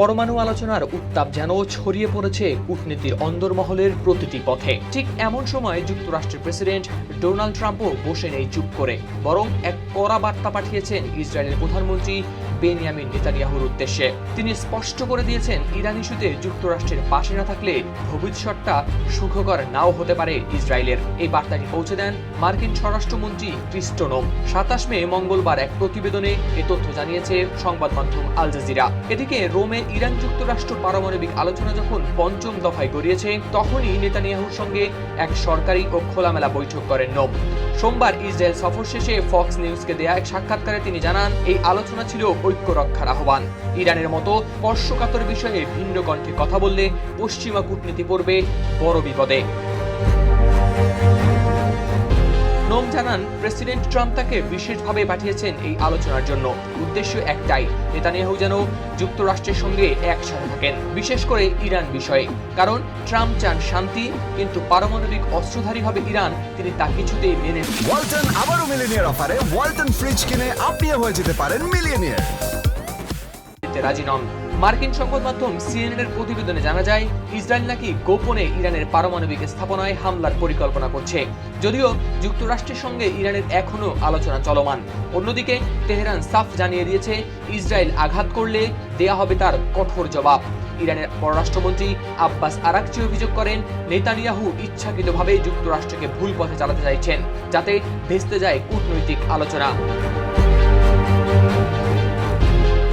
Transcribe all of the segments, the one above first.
পরমাণু আলোচনার উত্তাপ যেন ছড়িয়ে পড়েছে কূটনীতির অন্দরমহলের প্রতিটি পথে। ঠিক এমন সময় যুক্তরাষ্ট্রের প্রেসিডেন্ট ডোনাল্ড ট্রাম্পও বসে নেই চুপ করে। বরং এক কড়া বার্তা পাঠিয়েছেন ইসরায়েলের প্রধানমন্ত্রী বেনিয়ামিন নেতানিয়াহুর উদ্দেশ্যে। তিনি স্পষ্ট করে দিয়েছেন, ইরান ইস্যুতে যুক্তরাষ্ট্রের পাশে না থাকলে ভবিষ্যৎটা সুখকর নাও হতে পারে ইসরায়েলের। এই বার্তাটি পৌঁছে দেন মার্কিন স্বরাষ্ট্রমন্ত্রী ক্রিস্টোনোম। সাতাশ মে মঙ্গলবার এক প্রতিবেদনে এ তথ্য জানিয়েছে সংবাদ মাধ্যম আল জাজিরা। এদিকে রোমে ইরান যুক্তরাষ্ট্র পারমাণবিক আলোচনা যখন পঞ্চম দফায় গড়িয়েছে, তখনই নেতানিয়াহুর সঙ্গে এক সরকারি ও খোলামেলা বৈঠক করেন নোম। সোমবার ইসরায়েল সফর শেষে ফক্স নিউজকে দেয়া এক সাক্ষাৎকারে তিনি জানান, এই আলোচনা ছিল ঐক্য রক্ষার আহ্বান। ইরানের মতো স্পর্শকাতর বিষয়ে ভিন্ন কণ্ঠে কথা বললে পশ্চিমা কূটনীতি পড়বে বড় বিপদে। নোম জানান প্রেসিডেন্ট ট্রাম্প তাকে বিশেষভাবে পাঠিয়েছেন এই আলোচনার জন্য। উদ্দেশ্য একটাই নেতানিয়াহু যেন যুক্তরাষ্ট্রের সঙ্গে একসাথে থাকেন বিশেষ করে ইরান বিষয়ে। কারণ ট্রাম্প চান শান্তি কিন্তু পারমাণবিক অস্ত্রধারী হবে ইরান তিনি তা কিছুতেই মেনে ওয়ালটন আবারও মিলিনিয়ার অফারে ওয়ালটন ফ্রিজ কিনে আপনিও হয়ে যেতে পারেন মিলিয়নিয়ার। রাজি নন। মার্কিন সংবাদ মাধ্যম সিএনএন এর প্রতিবেদনে জানা যায়, ইসরায়েল নাকি গোপনে ইরানের পারমাণবিক স্থাপনায় হামলার পরিকল্পনা করছে। যদিও যুক্তরাষ্ট্রের সঙ্গে ইরানের এখনও আলোচনা চলমান। অন্যদিকে তেহরান সাফ জানিয়ে দিয়েছে, ইসরায়েল আঘাত করলে দেয়া হবে তার কঠোর জবাব। ইরানের পররাষ্ট্রমন্ত্রী আব্বাস আরাকচি অভিযোগ করেন, নেতানিয়াহু ইচ্ছাকৃতভাবে যুক্তরাষ্ট্রকে ভুল পথে চালাতে চাইছেন, যাতে ভেস্তে যায় কূটনৈতিক আলোচনা।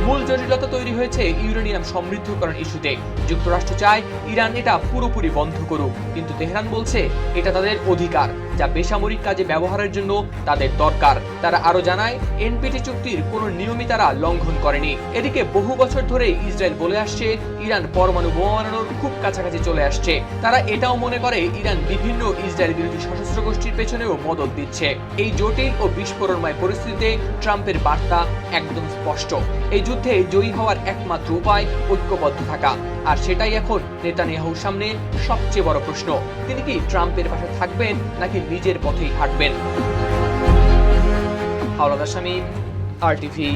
মূল জটিলতা তৈরি হয়েছে ইউরেনিয়াম সমৃদ্ধকরণ ইস্যুতে। যুক্তরাষ্ট্র চায় ইরান এটা পুরোপুরি বন্ধ করুক, কিন্তু তেহরান বলছে এটা তাদের অধিকার। যা বেসামরিক কাজে ব্যবহারের জন্য তাদের দরকার। তারা আরও জানায়, এনপিটি চুক্তির কোনো নিয়মই তারা লঙ্ঘন করেনি। এদিকে বহু বছর ধরে ইসরায়েল বলে আসছে, ইরান পরমাণু বোমা খুব কাছাকাছি চলে আসছে। তারা এটাও মনে করে, ইরান বিভিন্ন ইসরায়েল বিরোধী সশস্ত্র গোষ্ঠীর পেছনেও মদত দিচ্ছে। এই জটিল ও বিস্ফোরণময় পরিস্থিতিতে ট্রাম্পের বার্তা একদম স্পষ্ট। এই যুদ্ধে জয়ী হওয়ার একমাত্র উপায় ঐক্যবদ্ধ থাকা। আর সেটাই এখন নেতানিয়াহুর সামনে সবচেয়ে বড় প্রশ্ন। তিনি কি ট্রাম্পের পাশে থাকবেন নাকি নিজের পথেই হাঁটবেন। হাওলাদ আসামি আর টিভি